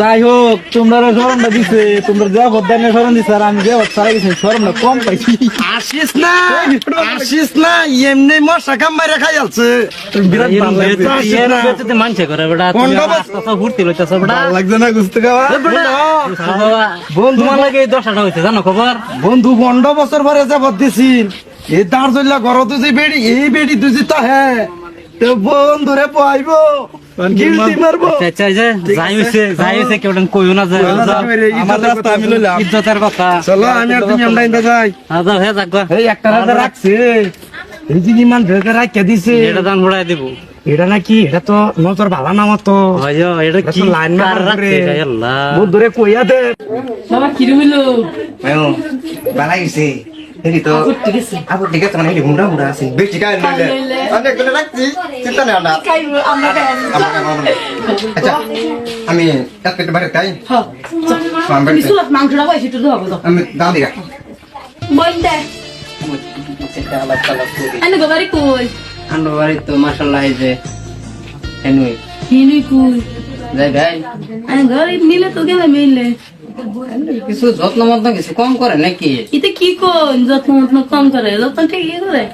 যাই হোক তোমরা স্মরণটা দিছে তোমরা যে বদানে স্মরণ দিছে আর আমি যে সারা গেছি স্মরণটা কম পাইছি। আসিস না আসিস না এমনি মশা কাম মারে খাই আছে বিরাট ভালো লাগছে। না। মানছে করে বেটা কোনটা ফুর্তি লইতেছ বেটা। লাগছে না গুস্তে খাওয়া? বন্ধু তোমার লাগে এই দশাটা হয়েছে জানো খবর? বন্ধু পনেরো বছর পরে যে বদিছিল এই দাঁড় চললা ঘর তুই বেড়ি এই বেড়ি তুই তো হ্যাঁ তো বন্ধুরে পাইব এটা দান দিব এটা নাকি এটা তো নজর ভালো না মতো এটা এটা কি লাইন বন্ধুরে কইয়া দে বাবা কিরু হইল Ayo, balai sih. Jadi tuh, aku tiga teman ini muda muda sih. Big jika ini deh. Anda kena nanti, kita nih anda. খাইবো আমরা খাইবো Kamu kamu. Aja, kami tak kita balik tay. হ্যাঁ Sampai. তুমি সুলাত মাংসটা পাইছি একটু দেবো তো Kami tahu tidak? বল দে আনে গোবারি কই আন্ডো বাড়ি তো মাশাআল্লাহ এই যে এনুই হিনুই কই আনে ঘরে মিলে তো গেলে মিলে। কিছু যত্ন মত্ন কিছু কম করে নাকি? এটা কি কোন যত্ন মত্ন কম করে? যত্ন ঠিকই করে।